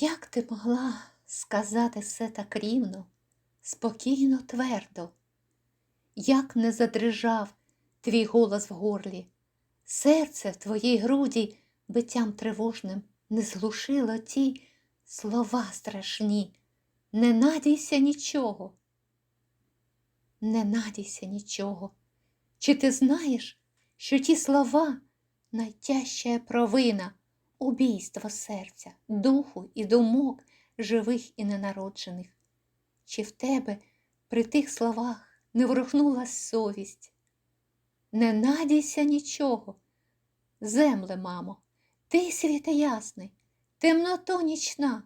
Як ти могла сказати все так рівно, спокійно, твердо? Як не задрижав твій голос в горлі, серце в твоїй груді биттям тривожним не зглушило ті слова страшні. Не надійся нічого. Не надійся нічого. Чи ти знаєш, що ті слова найтяжча провина, убійство серця, духу і думок живих і ненароджених? Чи в тебе при тих словах не ворухнула совість? Не надійся нічого. Земле, мамо, ти світе ясний, темното нічна,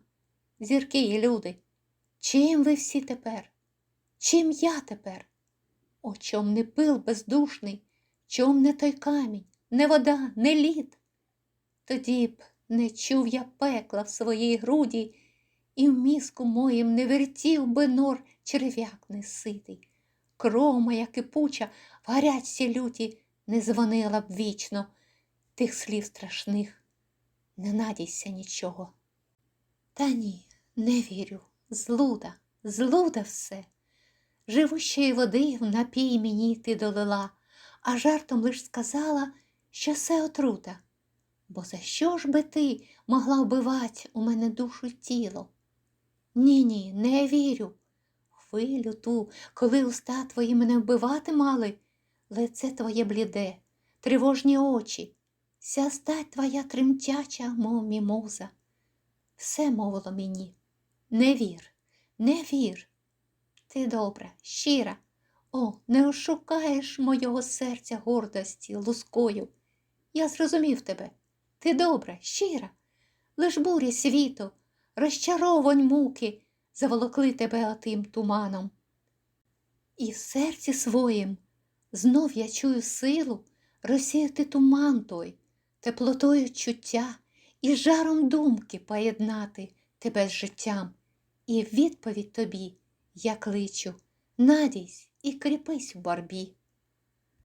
зірки і люди. Чим ви всі тепер? Чим я тепер? О, чом не пил бездушний, чом не той камінь, не вода, не лід? Тоді б не чув я пекла в своїй груді, і в мізку моїм не вертів би нор черв'як неситий. Кров моя кипуча в гарячці люті не дзвонила б вічно тих слів страшних. Не надійся нічого. Та ні, не вірю. Злуда, злуда все. Живущої води в напій мені ти долила, а жартом лиш сказала, що все отрута. Бо за що ж би ти могла вбивать у мене душу й тіло? Ні, ні, не вірю. Хвилю ту, коли уста твої мене вбивати мали, лице твоє бліде, тривожні очі, вся стать твоя тремтяча, мов мімоза. Все мовило мені. Не вір, не вір. Ти добра, щира, о, не ошукаєш мого серця гордості лускою. Я зрозумів тебе. Ти добра, щира, лиш бурі світу, розчаровань муки заволокли тебе отим туманом. І в серці своїм знов я чую силу розсіяти туман той, теплотою чуття і жаром думки поєднати тебе з життям. І в відповідь тобі я кличу, надійсь і кріпись в борбі.